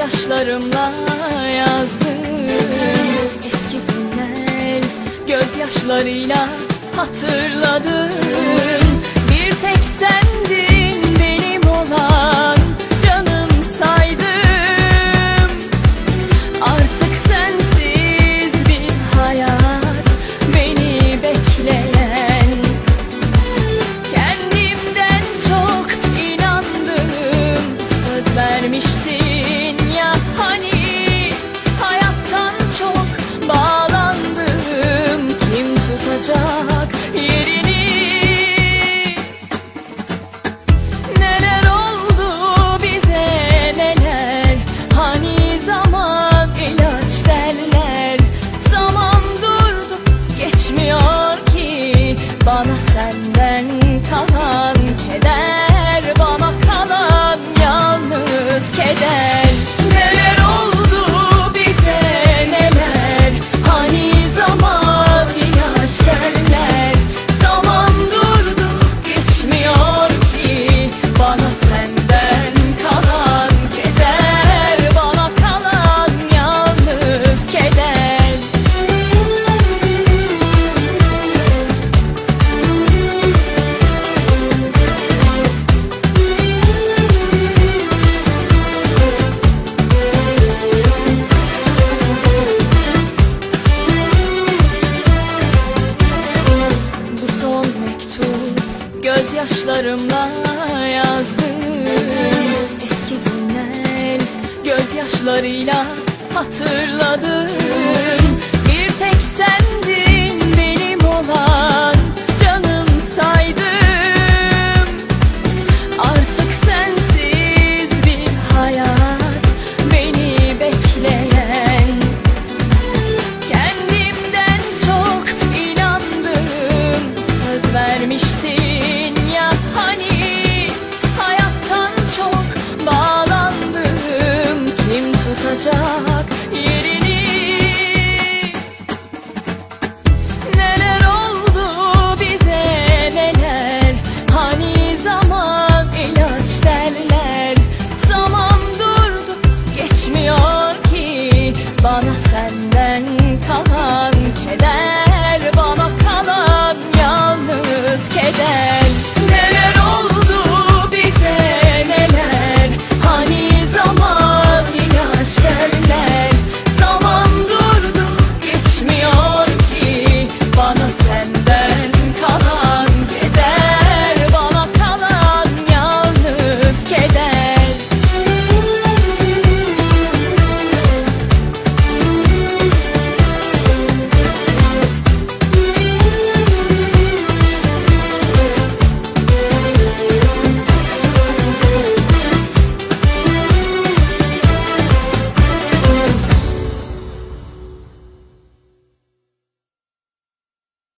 gözyaşlarımla yazdım. Eski günler gözyaşlarıyla hatırladım. Bir tek sen Yazılarımla yazdım. Eski günler Gözyaşlarıyla hatırladım.